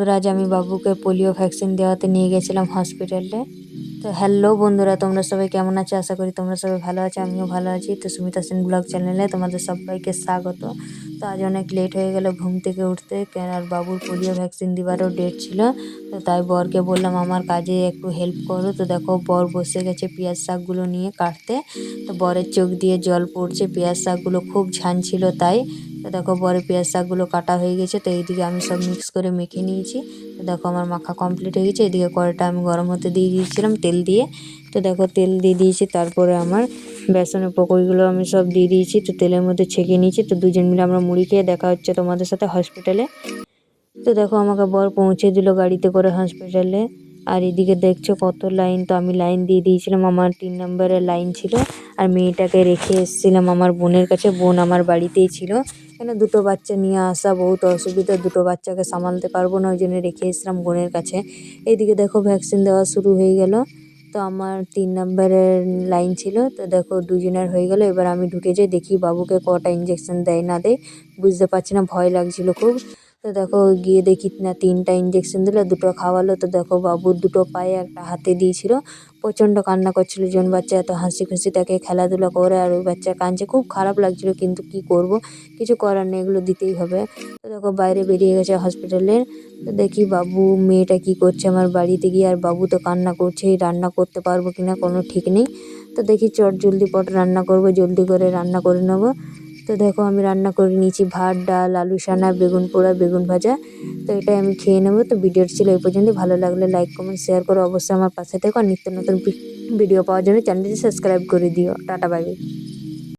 বন্ধুরা, আজ আমি বাবুকে পোলিও ভ্যাকসিন দেওয়াতে নিয়ে গেছিলাম হসপিটালে। তো হ্যালো বন্ধুরা, তোমরা সবাই কেমন আছো? আশা করি তোমরা সবাই ভালো আছো, আমিও ভালো আছি। তো সুমিতা সেন ব্লগ চ্যানেলে তোমাদের সবাইকে স্বাগত। তো আজ অনেক লেট হয়ে গেল ঘুম থেকে উঠতে আর বাবুর পোলিও ভ্যাকসিন দেওয়ারও ডেট ছিল। তো তাই বরকে বললাম, আমার কাজে একটু হেল্প করো। তো দেখো, বর বসে গেছে পেঁয়াজ শাকগুলো নিয়ে কাটতে। তো বরের চোখ দিয়ে জল পড়ছে, পেঁয়াজ শাকগুলো খুব ঝান ছিল তাই। তো দেখো বরে পেঁয়াজ শাকগুলো কাটা হয়ে গেছে, তো এইদিকে আমি সব মিক্স করে মেখে নিয়েছি। তো দেখো, আমার মাখা কমপ্লিট হয়ে গেছে। এদিকে কড়াইটা আমি গরম হতে দিয়ে দিয়েছিলাম তেল দিয়ে। তো দেখো, তেল দিয়ে দিয়েছি, তারপরে আমার বেসনের পকোড়িগুলো আমি সব দিয়ে দিয়েছি। তো তেলের মধ্যে ছেঁকে নিয়েছি। তো দুজন মিলে আমরা মুড়ি খেয়ে দেখা হচ্ছে তোমাদের সাথে হসপিটালে তো দেখো, আমাকে বর পৌঁছে দিল গাড়িতে করে হসপিটালে আর এদিকে দেখছ কত লাইন তো আমি লাইন দিয়ে দিয়েছিলাম। আমার তিন নম্বরের লাইন ছিল। আর মেয়েটাকে রেখে এসেছিলাম আমার বোনের কাছে। বোন আমার বাড়িতেই ছিল। কেন দুটো বাচ্চা নিয়ে আসা বহুত অসুবিধা। দুটো বাচ্চাকে সামালতে পারব না, ওই জন্য রেখে এসেছিলাম বোনের কাছে। এইদিকে দেখো ভ্যাকসিন দেওয়া শুরু হয়ে গেল। তো আমার তিন নম্বরের লাইন ছিল। তো দেখো দুজনের হয়ে গেল। এবার আমি ঢুকে যাই, দেখি বাবুকে কটা ইঞ্জেকশন দেয় না দেয়। বুঝতে পারছি না, ভয় লাগছিল খুব। তো দেখো গিয়ে দেখি না তিনটা ইঞ্জেকশন দিলো, দুটো খাওয়ালো। তো দেখো বাবুর দুটো পায়ে একটা হাতে দিয়েছিল। প্রচণ্ড কান্না করছিল জন বাচ্চা এত হাসি খুশি তাকে খেলাধুলা করে আর ওই বাচ্চা কাঁদছে। খুব খারাপ লাগছিল, কিন্তু কি করব? কিছু করার নেই, এগুলো দিতেই হবে। তো দেখো বাইরে বেরিয়ে গেছে হসপিটালের তো দেখি বাবু, মেয়েটা কি করছে আমার বাড়িতে গিয়ে? আর বাবু তো কান্না করছে, রান্না করতে পারব কিনা কোনো ঠিক নেই। তো দেখি চট জলদি পট রান্না করব, জলদি করে রান্না করে নেব। তো দেখো আমি রান্না করে নিয়েছি ভাত, ডাল, আলু, সানা, বেগুন পোড়া, বেগুন ভাজা। তো এটাই আমি খেয়ে নেব। তো ভিডিওটি ছিল এই পর্যন্ত। ভালো লাগলে লাইক কমেন্ট শেয়ার করো। অবশ্যই আমার পাশে থেকো। আর নিত্য নতুন ভিডিও পাওয়ার জন্য চ্যানেলটি সাবস্ক্রাইব করে দিও। Tata bye